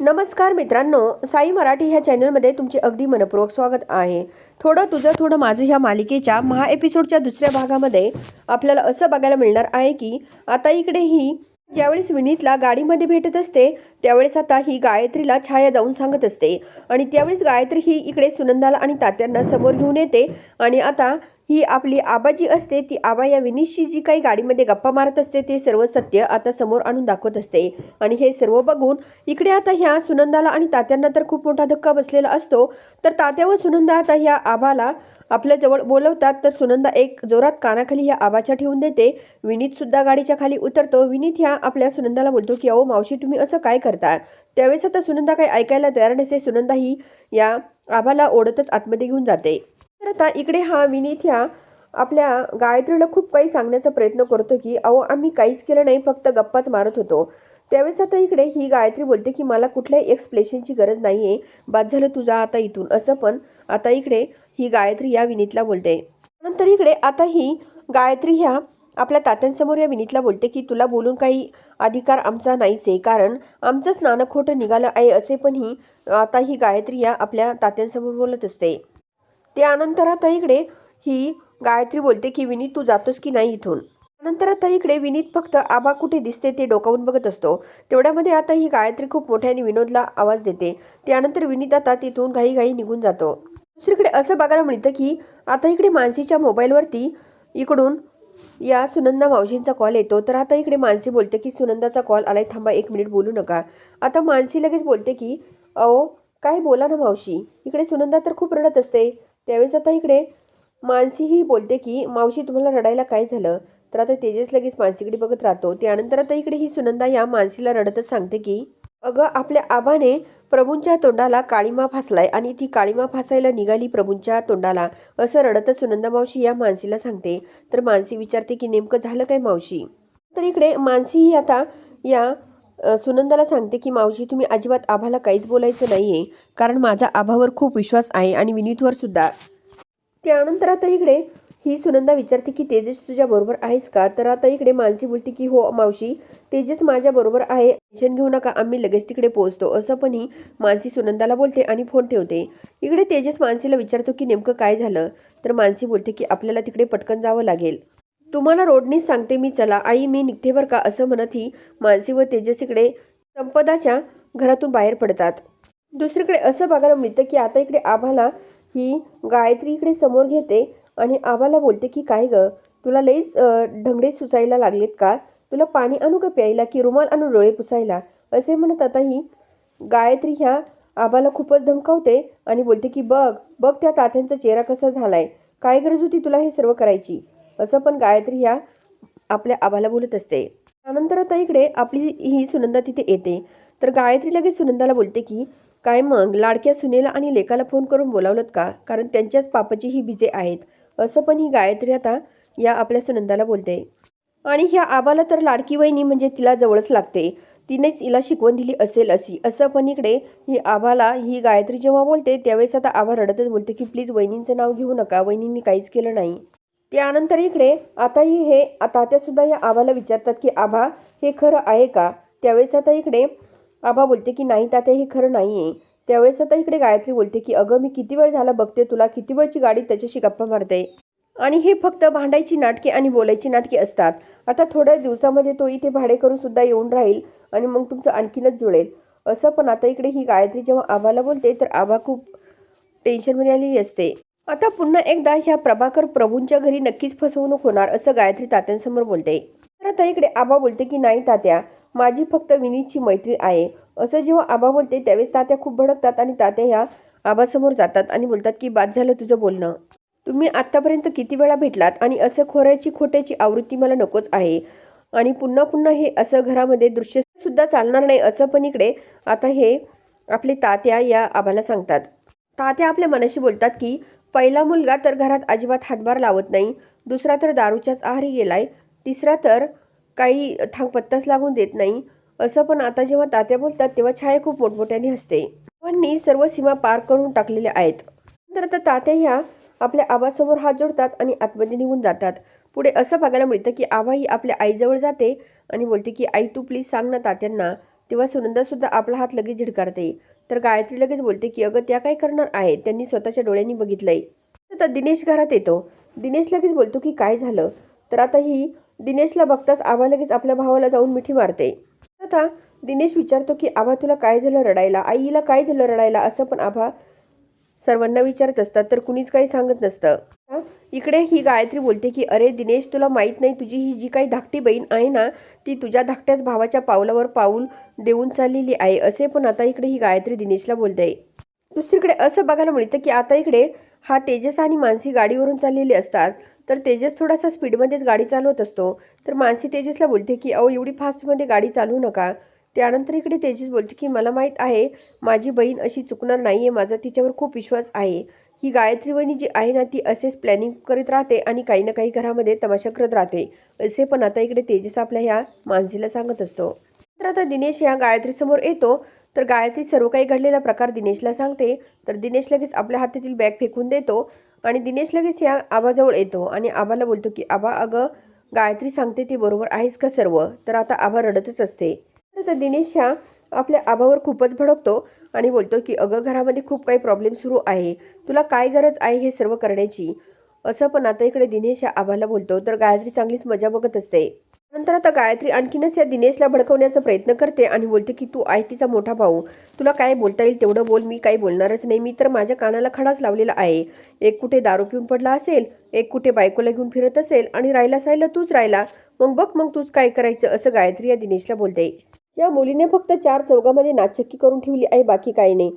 नमस्कार मित्रांनो साई मराठी ह्या चॅनलमध्ये तुमचे अगदी मनपूर्वक स्वागत आहे. थोडं तुझं थोडं माझं ह्या मालिकेच्या महा एपिसोडच्या दुसऱ्या भागामध्ये आपल्याला असं बघायला मिळणार आहे की आता इकडे ही ज्यावेळेस विनीतला गाडीमध्ये भेटत असते त्यावेळेस आता ही गायत्रीला छाया जाऊन सांगत असते. आणि त्यावेळेस गायत्री ही इकडे सुनंदाला आणि तात्यांना समोर घेऊन येते. आणि आता ही आपली आबा जी असते ती आबा या विनीतशी जी काही गाडीमध्ये गप्पा मारत असते ते सर्व सत्य आता समोर आणून दाखवत असते. आणि हे सर्व बघून इकडे आता ह्या सुनंदाला आणि तात्यांना तर खूप मोठा धक्का बसलेला असतो. तर तात्या व सुनंदा आता ह्या आबाला आपल्याजवळ बोलवतात. तर सुनंदा एक जोरात कानाखाली ह्या आबाच्या ठेवून देते. विनीत सुद्धा गाडीच्या खाली उतरतो. विनीत ह्या आपल्या सुनंदाला बोलतो की अहो मावशी तुम्ही असं काय करता? त्यावेळेस आता सुनंदा काही ऐकायला तयार नसे सुनंदा ही या आबाला ओढतच आतमध्ये घेऊन जाते. आता इकडे हा विनीत ह्या आपल्या गायत्रीला खूप काही सांगण्याचा प्रयत्न करतो की अहो आम्ही काहीच केलं नाही फक्त गप्पाच मारत होतो. त्यावेळेस आता इकडे ही गायत्री बोलते की मला कुठल्याही एक्सप्लेशनची गरज नाही आहे बाद झालं तुझा आता इथून. असं पण आता इकडे ही गायत्री या विनीतला बोलते. नंतर इकडे आता ही गायत्री ह्या आपल्या तात्यांसमोर या विनीतला बोलते की तुला बोलून काही अधिकार आमचा नाहीच आहे. कारण आमचंच नाणं खोटं निघालं आहे. असे पण ही आता ही गायत्री या आपल्या तात्यांसमोर बोलत असते. त्यानंतर आता इकडे ही गायत्री बोलते की विनीत तू जातोस की नाही इथून? नंतर आता इकडे विनीत फक्त आबा कुठे दिसते ते डोकावून बघत असतो. तेवढ्यामध्ये आता ही गायत्री खूप मोठ्याने विनोदला आवाज देते. त्यानंतर विनीत आता तिथून घाई निघून जातो. दुसरीकडे असं बघायला मिळतं की आता इकडे मानसीच्या मोबाईलवरती इकडून या सुनंदा मावशींचा कॉल येतो. तर आता इकडे मानसी बोलते की सुनंदाचा कॉल आलाय थांबा एक मिनिट बोलू नका. आता मानसी लगेच बोलते की अहो काय बोला ना मावशी. इकडे सुनंदा तर खूप रडत असते. त्यावेळेस आता इकडे मानसीही बोलते की मावशी तुम्हाला रडायला काय झालं? तर आता तेजस लगेच मानसीकडे बघत राहतो. त्यानंतर आता इकडे ही सुनंदा या मानसीला रडतच सांगते की अगं आपल्या आबाने प्रभूंच्या तोंडाला काळीमा फासलाय आणि ती काळीमा फासायला निघाली प्रभूंच्या तोंडाला असं रडतच सुनंदा मावशी या मानसीला सांगते. तर मानसी विचारते की नेमकं झालं काय मावशी? तर इकडे मानसी ही आता या सुनंदाला सांगते की मावशी तुम्ही अजिबात आभाला काहीच बोलायचं नाही आहे कारण माझा आभावर खूप विश्वास आहे आणि विनीतवर सुद्धा. त्यानंतर आता इकडे ही सुनंदा विचारते की तेजस तुझ्या बरोबर आहेस का? तर आता इकडे मानसी बोलते की हो मावशी तेजस माझ्या बरोबर आहे. टेन्शन घेऊ नका आम्ही लगेच तिकडे पोहोचतो. असं पण ही मानसी सुनंदाला बोलते आणि फोन ठेवते. इकडे तेजस मानसीला विचारतो की नेमकं काय झालं? तर मानसी बोलते की आपल्याला तिकडे पटकन जावं लागेल. तुम्हाला रोडनीच सांगते मी चला. आई मी निघते बरं का? असं म्हणत ही मानसी व तेजसीकडे संपदाच्या घरातून बाहेर पडतात. दुसरीकडे असं बघायला मिळतं की आता इकडे आभाला ही गायत्री इकडे समोर घेते आणि आबाला बोलते की काय ग? तुला लईच ढंगडे सुचायला लागलेत का? तुला पाणी आणू का प्यायला की रुमाल आणू डोळे पुसायला? असे म्हणत आता ही गायत्री ह्या आबाला खूपच धमकावते आणि बोलते की बघ बघ त्या तात्यांचा चेहरा कसा झालाय. काय गरज होती तुला हे सर्व करायची? असं पण गायत्री ह्या आपल्या आबाला बोलत असते. त्यानंतर आता इकडे आपली ही सुनंदा तिथे येते. तर गायत्री लगेच सुनंदाला बोलते की काय मग लाडक्या सुनेला आणि लेकाला फोन करून बोलावलं का? कारण त्यांच्याच पापाची ही बीजे आहेत. असं पण ही गायत्री आता या आपल्या सुनंदाला बोलते. आणि ह्या आबाला तर लाडकी वहिनी म्हणजे तिला जवळच लागते. तिनेच हिला शिकवण दिली असेल अशी. असं पण इकडे ही आबाला ही गायत्री जेव्हा बोलते त्यावेळेस आता आबा रडतच बोलते की प्लीज वहिनींचं नाव घेऊ नका. वहिनींनी काहीच केलं नाही. त्यानंतर इकडे आताही हे तात्यासुद्धा या आबाला विचारतात की आबा हे खरं आहे का? त्यावेळेस आता इकडे आबा बोलते की नाही तात्या हे खरं नाही आहे त्यावेळेस आता इकडे गायत्री बोलते की अगं मी किती वेळ झाला बघते तुला किती वेळची गाडी त्याच्याशी गप्पा मारते? आणि हे फक्त भांडायची नाटके आणि बोलायची नाटके असतात. आता थोड्या दिवसामध्ये तो इथे भाडे करून सुद्धा येऊन राहील आणि मग तुमचं आणखीनच जुळेल. असं पण आता इकडे ही गायत्री जेव्हा आबाला बोलते तर आबा खूप टेन्शनमध्ये आलेली असते. आता पुन्हा एकदा ह्या प्रभाकर प्रभूंच्या घरी नक्कीच फसवणूक होणार असं गायत्री तात्यांसमोर बोलते. तर आता इकडे आबा बोलते की नाही तात्या माझी फक्त विनीतची मैत्री आहे. असं जेव्हा आबा बोलते त्यावेळेस तात्या खूप भडकतात आणि तात्या ह्या आबासमोर जातात आणि बोलतात की बाद झालं तुझं बोलणं. तुम्ही आत्तापर्यंत किती वेळा भेटलात आणि असं खोऱ्याची खोट्याची आवृत्ती मला नकोच आहे. आणि पुन्हा पुन्हा हे असं घरामध्ये दृश्य सुद्धा चालणार नाही असं पण इकडे आता हे आपले तात्या या आबाला सांगतात. तात्या आपल्या मनाशी बोलतात की पहिला मुलगा तर घरात अजिबात हातभार लावत नाही दुसरा तर दारूच्याच आहारी गेलाय तिसरा तर काही थांगपत्ताच लागून देत नाही असं पण आता जेव्हा तात्या बोलतात तेव्हा छाया खूप मोठमोठ्याने हसते. पण सर्व सीमा पार करून टाकलेल्या आहेत. तर आता तात्या ह्या आपल्या आबासमोर हात जोडतात आणि आतमध्ये निघून जातात. पुढे असं बघायला मिळतं की आबा ही आपल्या आईजवळ जाते आणि बोलते की आई तू प्लीज सांग ना तात्यांना. तेव्हा सुनंदासुद्धा आपला हात लगेच झिडकारते. तर गायत्री लगेच बोलते की अगं त्या काय करणार आहेत? त्यांनी स्वतःच्या डोळ्यांनी बघितलंय. आता दिनेश घरात येतो. दिनेश लगेच बोलतो की काय झालं? तर आता ही दिनेशला बघताच आबा लगेच आपल्या भावाला जाऊन मिठी मारते. आता दिनेश विचारतो की आबा तुला काय झालं रडायला? आईला काय झालं रडायला? असं पण आबा सर्वांना विचारत असतात तर कुणीच काही सांगत नसतं. इकडे ही गायत्री बोलते की अरे दिनेश तुला माहीत नाही तुझी ही जी काही धाकटी बहीण आहे ना ती तुझ्या धाकट्याच भावाच्या पावलावर पाऊल देऊन चाललेली आहे. असे पण आता इकडे ही गायत्री दिनेशला बोलते. दुसरीकडे असं बघायला मिळतं की आता इकडे हा तेजस आणि मानसी गाडीवरून चाललेले असतात. तर तेजस थोडासा स्पीडमध्येच गाडी चालवत असतो. तर मानसी तेजसला बोलते की अहो एवढी फास्टमध्ये गाडी चालवू नका. त्यानंतर इकडे तेजस बोलते की मला माहीत आहे माझी बहीण अशी चुकणार नाही आहे माझा तिच्यावर खूप विश्वास आहे. ही गायत्री वहिनी जी आहे ना ती असेच प्लॅनिंग करीत राहते आणि काही ना काही घरामध्ये तमाशा करत राहते. असे पण आता इकडे तेजस आपल्या ह्या मानसीला सांगत असतो. तर आता दिनेश ह्या गायत्रीसमोर येतो. तर गायत्री सर्व काही घडलेला प्रकार दिनेशला सांगते. तर दिनेश लगेच आपल्या हातातील बॅग फेकून देतो आणि दिनेश लगेच ह्या आबाजवळ येतो आणि आबाला बोलतो की आबा अगं गायत्री सांगते ती बरोबर आहेस का सर्व? तर आता आबा रडतच असते. तर आता दिनेश ह्या आपल्या आबावर खूपच भडकतो. आणि बोलतो की अगं घरामध्ये खूप काही प्रॉब्लेम सुरू आहे. तुला काय गरज आहे हे सर्व करण्याची? असं पण आता इकडे दिनेश या आबाला बोलतो. तर गायत्री चांगलीच मजा बघत असते. नंतर आता गायत्री आणखीनच या दिनेशला भडकवण्याचा प्रयत्न करते आणि बोलते की तू आहे तिचा मोठा भाऊ. तुला काय बोलता येईल तेवढं बोल. मी काही बोलणारच नाही. मी तर माझ्या कानाला खडाच लावलेला आहे. एक कुठे दारू पिऊन पडला असेल एक कुठे बायकोला घेऊन फिरत असेल आणि राहिला सायला तूच राहिला. मग बघ मग तूच काय करायचं? असं गायत्री या दिनेशला बोलते. या मुलीने फक्त चार चौघामध्ये नाचक्की करून ठेवली आहे बाकी काही नाही.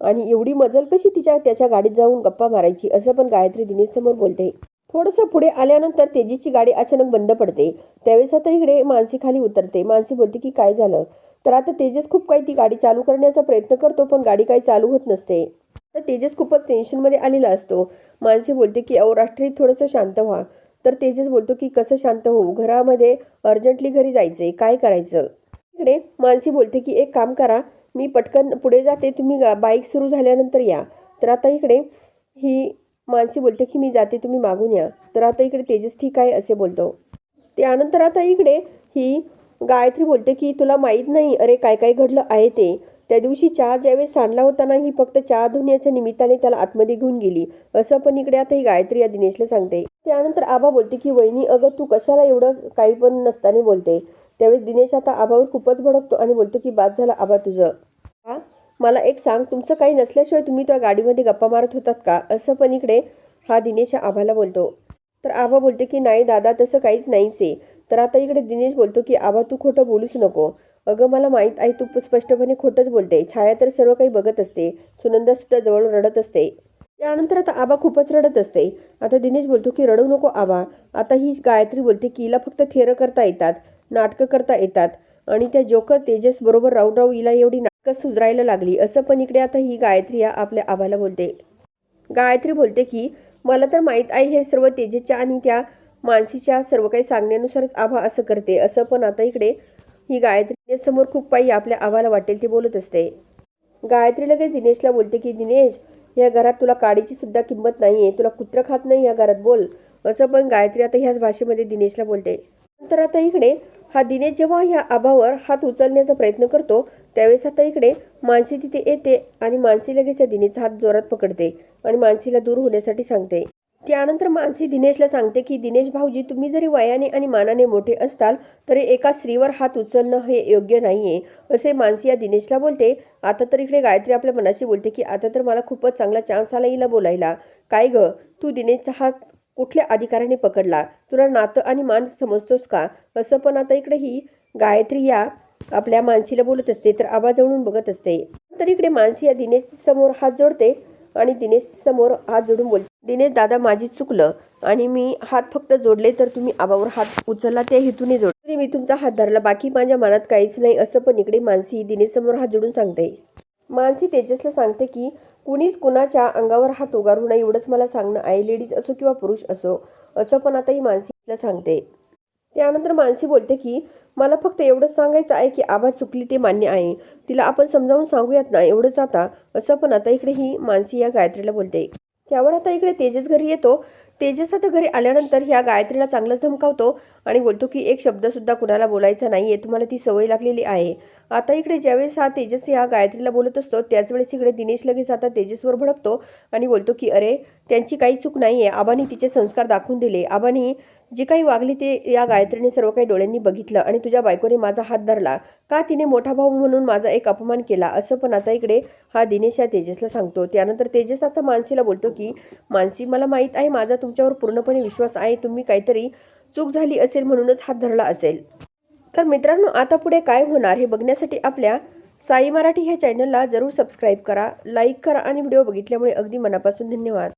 आणि एवढी मजल कशी तिच्या त्याच्या गाडीत जाऊन गप्पा मारायची असं पण गायत्री दिनेशसमोर बोलते. थोडंसं पुढे आल्यानंतर तेजीची गाडी अचानक बंद पडते. त्यावेळेस आता इकडे मानसी खाली उतरते. मानसी बोलते की काय झालं? तर आता तेजस खूप काही ती गाडी चालू करण्याचा प्रयत्न करतो पण गाडी काही चालू होत नसते. तर तेजस खूपच टेन्शनमध्ये आलेला असतो. मानसी बोलते की अहो राष्ट्रीय थोडंसं शांत व्हा. तर तेजस बोलतो की कसं शांत होऊ? घरामध्ये अर्जंटली घरी जायचं आहे काय करायचं? इकडे मानसी बोलते की एक काम करा मी पटकन पुढे जाते तुम्ही बाईक सुरू झाल्यानंतर या. तर आता इकडे ही मानसी बोलते की मी जाते तुम्ही मागून या. तर आता इकडे तेजस ठीक आहे असे बोलतो. त्यानंतर आता इकडे ही गायत्री बोलते की तुला माहीत नाही अरे काय काय घडलं आहे ते? त्या दिवशी चहा ज्यावेळेस सांडला होता ना ही फक्त चहा धुण्याच्या निमित्ताने त्याला आतमध्ये घेऊन गेली. असं पण इकडे आता ही गायत्री या दिनेशला सांगते. त्यानंतर आबा बोलते की वहिनी अगं तू कशाला एवढं काही पण नसताना बोलते. त्यावेळेस दिनेश आता आबावर खूपच भडकतो आणि बोलतो की बाद झाला आबा तुझं. हा मला एक सांग तुमचं काही नसल्याशिवाय तुम्ही त्या गाडीमध्ये गप्पा मारत होतात का? असं पण इकडे हा दिनेश आभाला आबाला बोलतो. तर आबा बोलते की नाही दादा तसं काहीच नाहीच आहे तर आता इकडे दिनेश बोलतो की आबा तू खोटं बोलूच नको. अगं मला माहीत आहे तू स्पष्टपणे खोटंच बोलते. छाया तर सर्व काही बघत असते. सुनंदा सुद्धा जवळ रडत असते. त्यानंतर आता आबा खूपच रडत असते. आता दिनेश बोलतो की रडू नको आबा आता ही गायत्री बोलते की हिला फक्त थेरं करता येतात. नाटकं करता येतात. आणि त्या जोकर तेजसबरोबर राऊराऊ इला हिला एवढी नाटकं सुधरायला लागली. असं पण इकडे आता ही गायत्री या आपल्या आबाला बोलते. गायत्री बोलते की मला तर माहीत आहे हे सर्व तेजेच्या आणि त्या मानसीच्या सर्व काही सांगण्यानुसारच आभा असं करते. असं पण आता इकडे ही गायत्री समोर खूप काही आपल्या आबाला वाटेल ते बोलत असते. गायत्री लगेच दिनेशला बोलते की दिनेश या घरात तुला काडीची सुद्धा किंमत नाही आहे तुला कुत्र खात नाही या घरात बोल. असं पण गायत्री आता ह्याच भाषेमध्ये दिनेशला बोलते. तर आता इकडे हा दिनेश जेव्हा ह्या आबावर हात उचलण्याचा प्रयत्न करतो त्यावेळेस आता इकडे मानसी तिथे येते आणि मानसी लगेच या दिनेशचा हात जोरात पकडते आणि मानसीला दूर होण्यासाठी सांगते. त्यानंतर मानसी दिनेशला सांगते की दिनेश भाऊजी तुम्ही जरी वयाने आणि मानाने मोठे असताल तरी एका स्त्रीवर हात उचलणं हे योग्य नाही आहे असे मानसी या दिनेशला बोलते. आता तर इकडे गायत्री आपल्या मनाशी बोलते की आता तर मला खूपच चांगला चान्स आला हिला बोलायला. काय ग? तू दिनेशचा हात कुठल्या अधिकाऱ्याने पकडला? तुला नातं आणि मान समजतोस का? असं पण आता इकडे ही गायत्री या आपल्या मानसीला बोलत असते तर आवाजवळून बघत असते. तर इकडे मानसी या दिनेश समोर हात जोडते आणि दिनेश समोर हात जोडून बोलते दिनेश दादा माझी चुकलं आणि मी हात फक्त जोडले तर तुम्ही आबावर हात उचलला त्या हेतूने जोड. तरी मी तुमचा हात धरला बाकी माझ्या मनात काहीच नाही असं पण इकडे मानसी दिनेश समोर हात जोडून सांगते. मानसी तेजसला सांगते की कुणीच कुणाच्या अंगावर हात उगारू नये एवढंच मला सांगणं आहे. लेडीज असो किंवा पुरुष असो असं पण आता ही मानसीला सांगते. त्यानंतर मानसी बोलते की मला फक्त एवढंच सांगायचं आहे की आबा चुकली ते मान्य आहे. तिला आपण समजावून सांगूयात ना एवढंच आता. असं पण आता इकडे ही मानसी या गायत्रीला बोलते. त्यावर आता इकडे तेजस घरी येतो. तेजस आता घरी आल्यानंतर ह्या गायत्रीला चांगलंच धमकावतो आणि बोलतो की एक शब्दसुद्धा कुणाला बोलायचा नाही आहे तुम्हाला ती सवय लागलेली आहे. आता इकडे ज्यावेळेस हा तेजस ह्या गायत्रीला बोलत असतो त्याच वेळेस इकडे दिनेश लगेच आता तेजसवर भडकतो आणि बोलतो की अरे त्यांची काही चूक नाही आहे आबानी तिचे संस्कार दाखवून दिले. आबानी जी काही वागली ते या गायत्रीने सर्व काही डोळ्यांनी बघितलं आणि तुझ्या बायकोने माझा हात धरला. का तिने मोठा भाऊ म्हणून माझा एक अपमान केला? असं पण आता इकडे हा दिनेश या तेजसला सांगतो. त्यानंतर तेजस आता मानसीला बोलतो की मानसी मला माहीत आहे माझा तुमच्यावर पूर्णपणे विश्वास आहे. तुम्ही काहीतरी चूक झाली असेल म्हणूनच हात धरला असेल. तर मित्रांनो आता पुढे काय होणार हे बघण्यासाठी आपल्या साई मराठी ह्या चॅनलला जरूर सबस्क्राईब करा लाईक करा आणि व्हिडिओ बघितल्यामुळे अगदी मनापासून धन्यवाद.